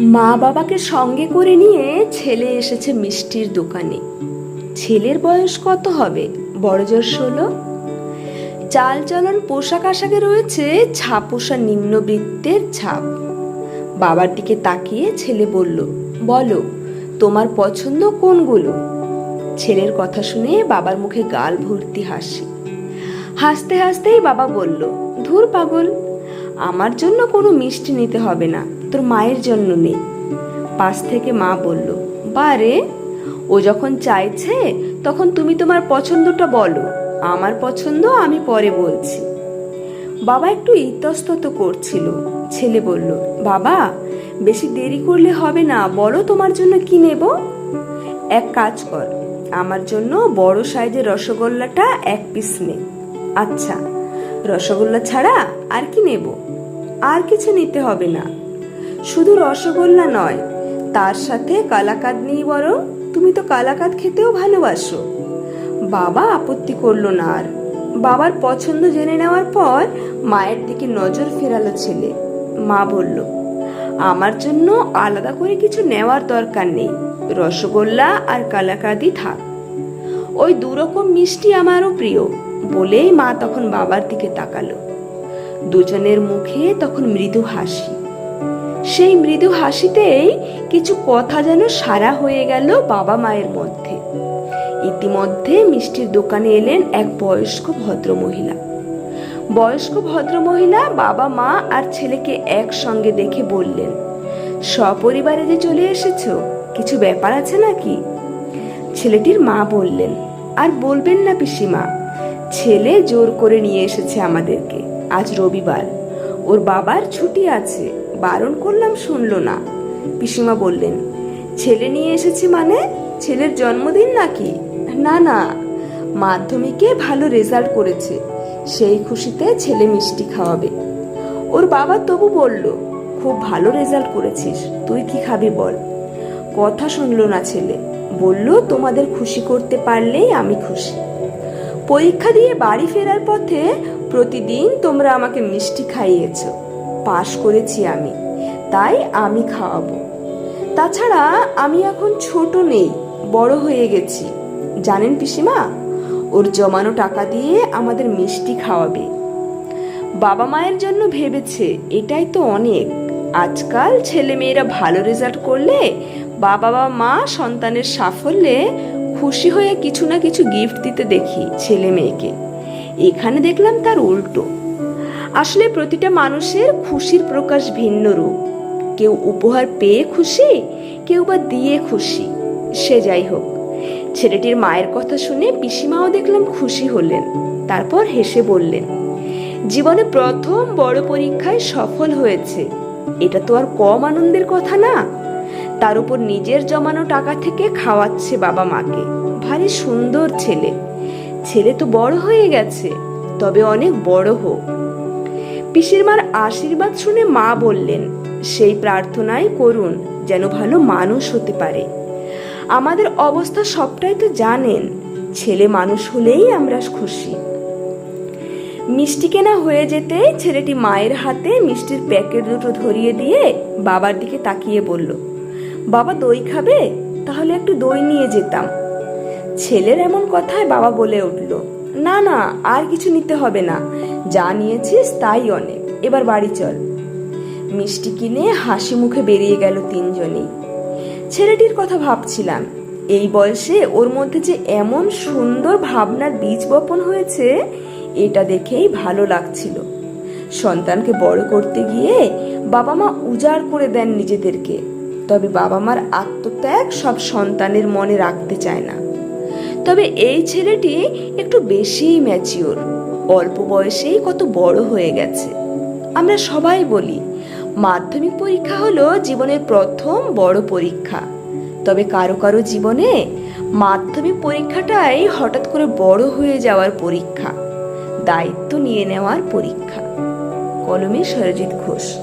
মা বাবাকে সঙ্গে করে নিয়ে ছেলে এসেছে মিষ্টির দোকানে। ছেলের বয়স কত হবে? বড় জোর ষোলো? চাল চলন পোশাক আশাকে রয়েছে ছাপোষা নিম্নবৃত্তের ছাপ। বাবার দিকে তাকিয়ে ছেলে বলল, বলো, তোমার পছন্দ কোনগুলো? ছেলের কথা শুনে বাবার মুখে গাল ভর্তি হাসি। হাসতে হাসতেই বাবা বলল, ধুর পাগল, আমার জন্য কোনো মিষ্টি নিতে হবে না। তোর মায়ের জন্য নে। পাশ থেকে মা বলল বারে ও যখন চাইছে, তখন তুমি তোমার পছন্দটা বলো। আমার পছন্দ আমি পরে বলছি। বাবা একটু ইতস্তত করছিল। ছেলে বলল, বাবা, বেশি দেরি করলে হবে না, বলো তোমার জন্য কি নেব? এক কাজ কর, আমার জন্য বড় সাইজের রসগোল্লাটা এক পিস নে। আচ্ছা রসগোল্লা ছাড়া আর কি নেব? আর কিছু নিতে হবে না। শুধু রসগোল্লা নয়, তার সাথে কালাকাদ নেই বরং তুমি তো কালাকাদ খেতেও ভালোবাসো। বাবা আপত্তি করল না আর। বাবার পছন্দ জেনে নেওয়ার পর মায়ের দিকে নজর ফেরালো ছেলে। মা বলল, আমার জন্য আলাদা করে কিছু নেওয়ার দরকার নেই। রসগোল্লা আর কালাকাদি থাক। ওই দুরকম মিষ্টি আমারও প্রিয়, বলেই মা তখন বাবার দিকে তাকালো। দুজনের মুখে তখন মৃদু হাসি। সেই মৃদু হাসিতেই কিছু কথা যেন সারা হয়ে গেল বাবা মায়ের মধ্যে। ইতিমধ্যে মিষ্টির দোকানে এলেন এক বয়স্ক ভদ্রমহিলা। বয়স্ক ভদ্রমহিলা বাবা মা আর ছেলেকে একসঙ্গে দেখে বললেন, সপরিবারে যে চলে এসেছ, কিছু ব্যাপার আছে নাকি? ছেলেটির মা বললেন, আর বলবেন না পিসিমা, ছেলে জোর করে নিয়ে এসেছে আমাদেরকে, আজ রবিবার, ওর বাবার ছুটি আছে বারণ করলাম শুনলো না। পিসিমা বললেন, ছেলে নিয়ে এসেছি মানে? ছেলের জন্মদিন নাকি? না না, মাধ্যমিকে ভালো রেজাল্ট করেছে। সেই খুশিতে ছেলে মিষ্টি খাওয়াবে। ওর বাবা তবু বলল, খুব ভালো রেজাল্ট করেছিস, তুই কি খাবি বল? কথা শুনলো না ছেলে। বলল, তোমাদের খুশি করতে পারলেই আমি খুশি। পরীক্ষা দিয়ে বাড়ি ফেরার পথে প্রতিদিন তোমরা আমাকে মিষ্টি খাইয়েছ। পাশ করেছি আমি, তাই আমি খাওয়াবো। তাছাড়া আমি এখন ছোট নেই, বড় হয়ে গেছি। জানেন পিসিমা, ওর জমানো টাকা দিয়ে আমাদের মিষ্টি খাওয়াবে। বাবা মায়ের জন্য ভেবেছে, এটাই তো অনেক। আজকাল ছেলে মেয়েরা ভালো রেজাল্ট করলে বাবা বা মা সন্তানের সাফল্যে খুশি হয়ে কিছু না কিছু গিফট দিতে দেখি ছেলে মেয়েকে এখানে দেখলাম তার উল্টো। আসলে প্রতিটা মানুষের খুশির প্রকাশ ভিন্ন রূপ। কেউ উপহার পেয়ে খুশি, কেউ বা দিয়ে খুশি, সে যাই হোক। ছেলেটির মায়ের কথা শুনে পিসিমাও দেখলাম খুশি হলেন, তারপর হেসে বললেন, জীবনে প্রথম বড় পরীক্ষায় সফল হয়েছে। এটা তো আর কম আনন্দের কথা না। তার উপর নিজের জমানো টাকা থেকে খাওয়াচ্ছে বাবা মাকে। ভারী সুন্দর ছেলে। ছেলে তো বড় হয়ে গেছে, তবে অনেক বড় হোক। পিসির মার আশীর্বাদ শুনে মা বললেন, সেই প্রার্থনাই করুন, যেন ভালো মানুষ হতে পারে। আমাদের অবস্থা সবটাই তো জানেন, ছেলে মানুষ হলেই আমরা খুশি। মিষ্টি কেনা হয়ে যেতে ছেলেটি মায়ের হাতে মিষ্টির প্যাকেট দুটো ধরিয়ে দিয়ে বাবার দিকে তাকিয়ে বলল, বাবা, দই খাবে? তাহলে একটু দই নিয়ে যেতাম। ছেলের এমন কথায় বাবা বলে উঠল, না না, আর কিছু নিতে হবে না। যা নিয়েছিস তাই অনেক। এবার বাড়ি চল। মিষ্টি কিনে হাসি মুখে বেরিয়ে গেল তিনজনেই। ছেলেটির কথা ভাবছিলাম। এই বয়সে ওর মধ্যে যে এমন সুন্দর ভাবনার বীজ বপন হয়েছে, এটা দেখেই ভালো লাগছিল। সন্তানকে বড় করতে গিয়ে বাবা মা উজাড় করে দেন নিজেদেরকে। তবে বাবা মার আত্মত্যাগ সব সন্তানের মনে রাখতে চায় না। তবে এই ছেলেটি একটু বেশিই ম্যাচিওর অল্প বয়সেই কত বড় হয়ে গেছে। আমরা সবাই বলি, মাধ্যমিক পরীক্ষা হলো জীবনের প্রথম বড় পরীক্ষা। তবে কারও কারও জীবনে মাধ্যমিক পরীক্ষাটাই হঠাৎ করে বড় হয়ে যাওয়ার পরীক্ষা, দায়িত্ব নিয়ে নেওয়ার পরীক্ষা। কলমে সরজিৎ ঘোষ।